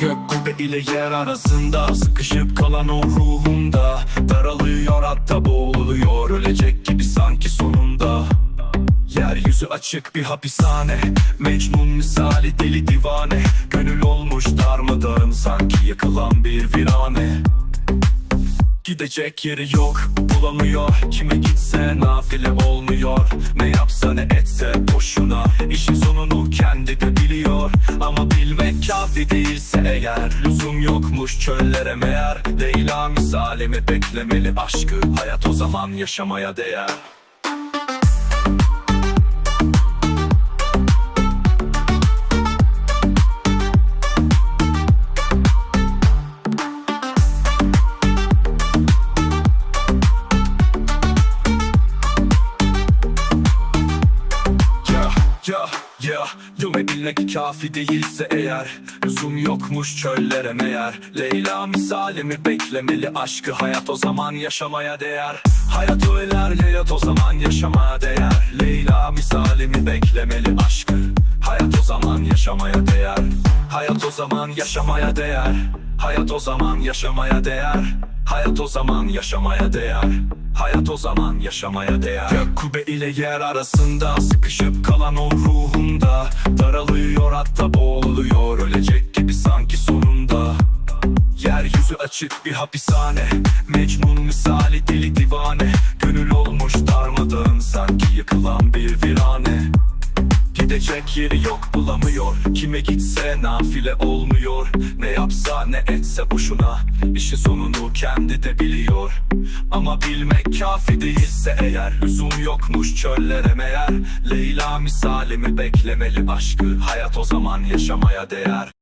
kubbe ile yer arasında Sıkışıp kalan o ruhunda Daralıyor hatta boğuluyor. Ölecek gibi sanki sonunda. Yeryüzü açık bir hapishane Mecnun misali deli divane. Gönül olmuş darmadağın Sanki yıkılan bir virane. Gidecek yeri yok bulamıyor. Kime gitse nafile olmuyor. Ne yapsa ne etse boşuna. İşin sonunu kendi de kafi değilse eğer Lüzum yokmuş çöllere meğer. Leyla misali mi beklemeli aşkı? Hayat o zaman yaşamaya değer ya ya Düme bilmek kafi değilse eğer Lüzum yokmuş çöllere meğer. Leyla misali mi beklemeli aşkı Hayat o zaman yaşamaya değer. Hayat öler hayat o zaman yaşamaya değer. Leyla misali mi beklemeli aşkı Hayat o zaman yaşamaya değer. Hayat o zaman yaşamaya değer Hayat o zaman yaşamaya değer. Hayat o zaman yaşamaya değer. Hayat o zaman yaşamaya değer. Gök kubbe ile yer arasında Sıkışıp kalan o ruhunda Daralıyor hatta boğuluyor. Ölecek gibi sanki sonunda. Yeryüzü açık bir hapishane. Mecnun misali deli divane Gidecek yeri yok bulamıyor. Kime gitse nafile olmuyor. Ne yapsa ne etse boşuna. İşin sonunu kendi de biliyor. Ama bilmek kafi değilse eğer Lüzum yokmuş çöllere meğer. Leyla misali mi beklemeli aşkı Hayat o zaman yaşamaya değer